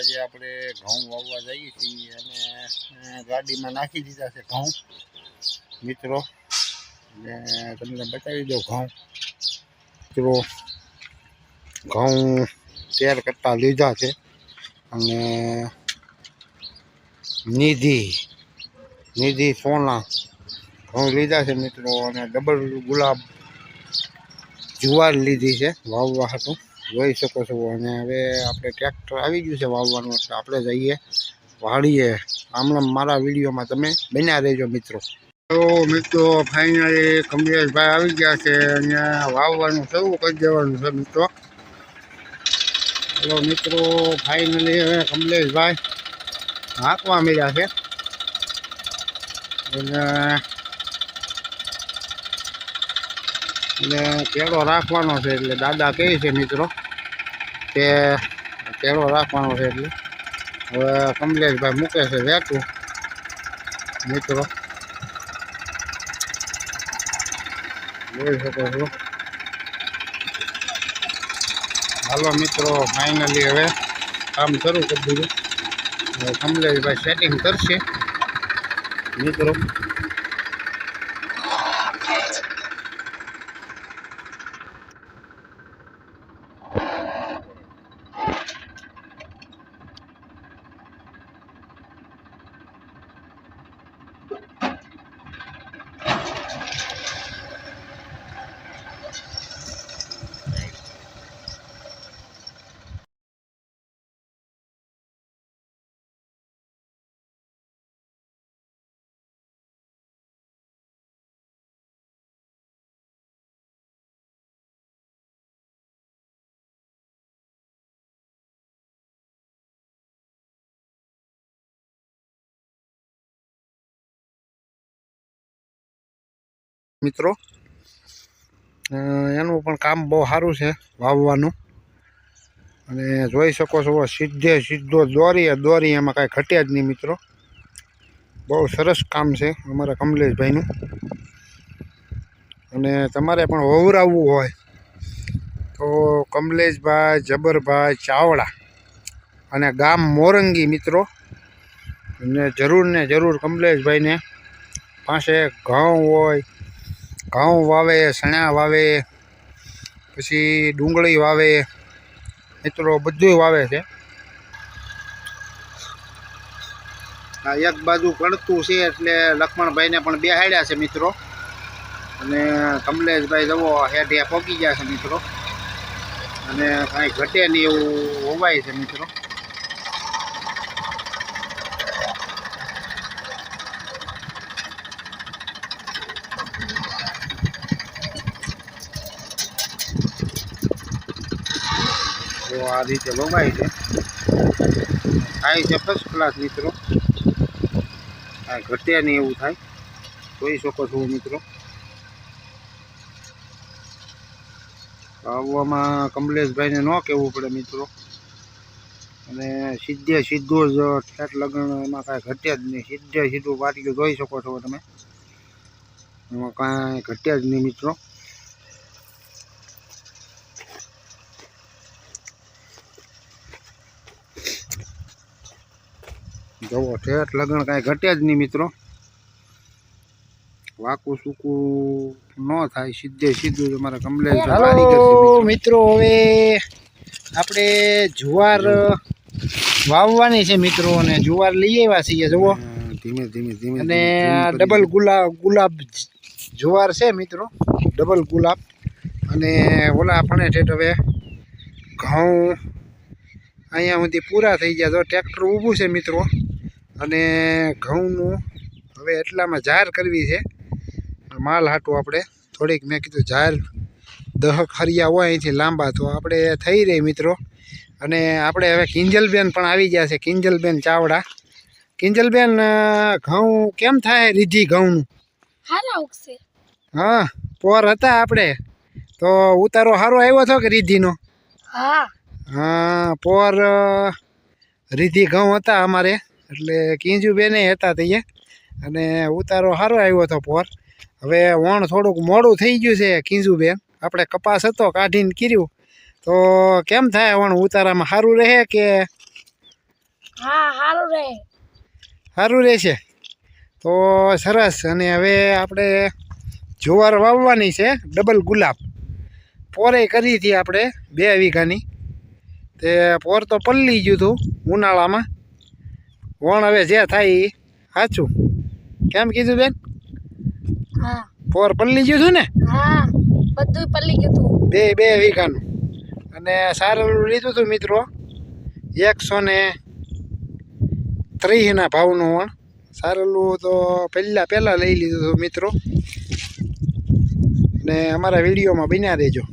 આજે આપણે ઘઉં વાવવા જઈએ છીએ અને ગાડીમાં નાખી દીધા છે ઘઉં. મિત્રો, અને તમને બતાવી દઉં ઘઉં. મિત્રો, ઘઉં તૈયાર કરતા લીધા છે અને નિધિ નિધિ સોના ઘઉં લીધા છે મિત્રો, અને ડબલ ગુલાબ જુવાર લીધી છે વાવવા હતું. જોઈ શકો છો. અને હવે આપણે ટ્રેક્ટર આવી ગયું છે વાવવાનું. એટલે આપણે જઈએ, વાળીએ. હમણાં મારા વિડીયોમાં તમે બન્યા રહેજો મિત્રો. તો મિત્રો ફાઇનલી કમલેશભાઈ આવી ગયા છે. અને વાવવાનું શરૂ કરી દેવાનું છે મિત્રો. હલો મિત્રો ફાઇનલી હવે કમલેશભાઈ હાંકવા મળ્યા છે. અને અને કેળો રાખવાનો છે. એટલે દાદા કહે છે મિત્રો કે કેળો રાખવાનો છે એટલે. હવે કમલેશભાઈ મૂકે છે વેચું મિત્રો. જોઈ શકો છો. હાલો મિત્રો ફાઇનલી હવે કામ શરૂ કરી દીધું. હવે કમલેશભાઈ સેટિંગ કરશે. મિત્રો. મિત્રો. એનું પણ કામ બહુ સારું છે વાવવાનું. અને જોઈ શકો છો, સીધે સીધો દોરી દોરી એમાં કાંઈ ઘટ્યા જ નહીં મિત્રો. બહુ સરસ કામ છે અમારા કમલેશભાઈનું. અને તમારે પણ વવરાવવું હોય તો કમલેશભાઈ, જબરભાઈ, ચાવડા અને ગામ મોરંગી મિત્રો. અને જરૂર ને જરૂર કમલેશભાઈને પાસે ઘઉં હોય ઘઉં વાવે ચણા વાવે, પછી ડુંગળી વાવે, મિત્રો બધું વાવે છે. આ એક બાજુ પડતું છે એટલે લક્ષ્મણભાઈને પણ બેહાડ્યા છે મિત્રો. અને કમલેશભાઈ જવો હેઠે પહોંચી ગયા છે મિત્રો. અને કાંઈ ઘટે નહીં એવું હોવાય છે મિત્રો. તો આ રીતે લોબાય છે. થાય છે ફર્સ્ટ ક્લાસ મિત્રો. આ ઘટે નહીં એવું થાય. જોઈ શકો છો મિત્રો. આવવામાં કમલેશભાઈને ન કહેવું પડે મિત્રો. અને સીધે સીધો જ ઠેઠ લગ્ન એમાં કાંઈ ઘટે જ નહીં. સીધે સીધું વાટીયું જોઈ શકો છો તમે. એમાં કાંઈ ઘટે જ નહીં મિત્રો. જવો ઠેઠ લગ્ન કાંઈ ઘટે જ નહીં મિત્રો. વાકું સૂકું ન થાય સીધે સીધું તમારે કમલેશ મિત્રો. હવે આપણે જુવાર વાવવાની છે મિત્રો અને જુવાર લઈ આવ્યા છીએ જુઓ. ધીમે ધીમે ધીમે અને ડબલ ગુલાબ ગુલાબ જુવાર છે મિત્રો. ડબલ ગુલાબ. અને ઓલા આપણે ઠેઠ હવે ઘઉં અહીંયા સુધી પૂરા થઈ ગયા. તો ટ્રેક્ટર ઊભું છે મિત્રો. અને ઘઉંનું હવે એટલામાં જાહેર કરવી છે. માલ હાટું આપણે થોડીક મેં કીધું જાહેર દહક હરિયા હોય અહીંથી લાંબા તો આપણે થઈ રહી મિત્રો. અને આપણે હવે કિંજલબેન પણ આવી ગયા છે કિંજલબેન ચાવડા. કિંજલબેન ઘઉં કેમ થાય રીધી ઘઉંનું? હા પોર હતા આપણે. તો ઉતારો સારો આવ્યો હતો કે રીધીનો? હા. હા પોર રીધી ઘઉં હતા અમારે. એટલે કિંજુ બેને હતા ત્યાં અને ઉતારો સારો આવ્યો હતો પોર. હવે વણ થોડુંક મોડું થઈ ગયું છે કીંજુબેન આપણે કપાસ હતો કાઢીને કર્યું. તો કેમ થાય વણ ઉતારામાં સારું રહે કે હા સારું રહે. સારું રહેશે? તો સરસ. અને હવે આપણે જુવાર વાવવાની છે ડબલ ગુલાબ. પોરે કરી હતી આપણે બે વીઘાની. તે પોર તો પલ્લી ગયું હતું ઉનાળામાં. વણ હવે જે થાય એ સાચું કેમ કીધું બેન? હા. પોર પલ્લી ગયું હતું ને? હા બધું પલ્લી ગયું હતું બે બે વીઘાનું. અને સારું લીધું હતું મિત્રો એકસો ને ત્રીસના ભાવનું વણ. સારેલું તો પહેલાં પહેલાં લઈ લીધું હતું મિત્રો. ને અમારા વિડીયોમાં બન્યા રહેજો.